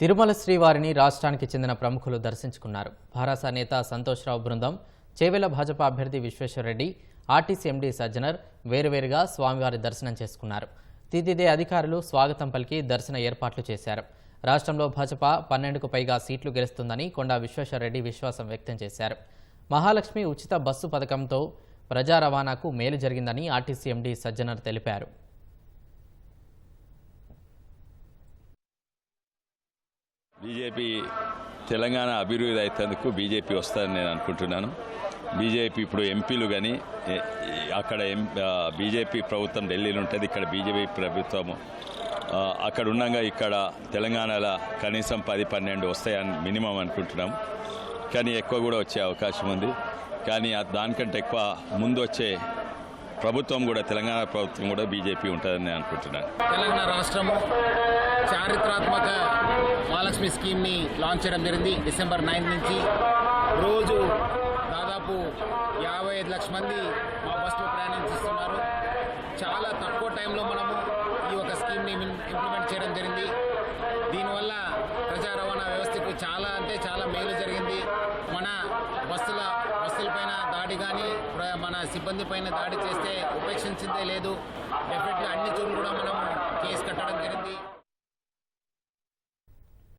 తిరుమల శ్రీవారిని రాష్ట్రానికి చెందిన ప్రముఖులు దర్శించుకున్నారు. భారాస నేత సంతోష్రావు బృందం చేవెల భాజపా అభ్యర్థి విశ్వేశ్వరరెడ్డి ఆర్టీసీ ఎండీ సజ్జనర్ వేరువేరుగా స్వామివారి దర్శనం చేసుకున్నారు. తిదిదే అధికారులు స్వాగతం పలికి దర్శన ఏర్పాట్లు చేశారు. రాష్ట్రంలో భాజపా పన్నెండుకు పైగా సీట్లు గెలుస్తుందని కొండా విశ్వేశ్వరరెడ్డి విశ్వాసం వ్యక్తం చేశారు. మహాలక్ష్మి ఉచిత బస్సు పథకంతో ప్రజా రవాణాకు మేలు జరిగిందని ఆర్టీసీ ఎండీ సజ్జనర్ తెలిపారు. బీజేపీ తెలంగాణ అభివృద్ధి అవుతందుకు బీజేపీ వస్తుందని నేను అనుకుంటున్నాను. బీజేపీ ఇప్పుడు ఎంపీలు కానీ అక్కడ ఎం బీజేపీ ప్రభుత్వం ఢిల్లీలో ఉంటుంది ఇక్కడ బీజేపీ ప్రభుత్వం అక్కడ ఉండగా ఇక్కడ తెలంగాణలో కనీసం పది పన్నెండు వస్తాయని మినిమం అనుకుంటున్నాం. కానీ ఎక్కువ కూడా వచ్చే అవకాశం ఉంది. కానీ దానికంటే ఎక్కువ ముందు వచ్చే ప్రభుత్వం కూడా తెలంగాణ ప్రభుత్వం కూడా బీజేపీ ఉంటుందని నేను అనుకుంటున్నాను. తెలంగాణ రాష్ట్రం చారిత్రాత్మక మహాలక్ష్మి స్కీమ్ని లాంచ్ చేయడం జరిగింది. డిసెంబర్ నైన్త్ నుంచి రోజు దాదాపు యాభై ఐదు లక్షల మంది మా బస్సులో ప్రయాణిస్తున్నారు చాలా తక్కువ టైంలో మనము ఈ ఒక స్కీమ్ని ఇంప్లిమెంట్ చేయడం జరిగింది. దీనివల్ల ప్రజా రవాణా వ్యవస్థకు చాలా అంటే చాలా మేలు జరిగింది. మన బస్సుల బస్సులపైన దాడి కానీ మన సిబ్బంది పైన దాడి చేస్తే ఉపేక్షించిందే లేదు. డెఫినెట్గా అన్ని చోట్ల కూడా మనం కేసు కట్టడం జరిగింది.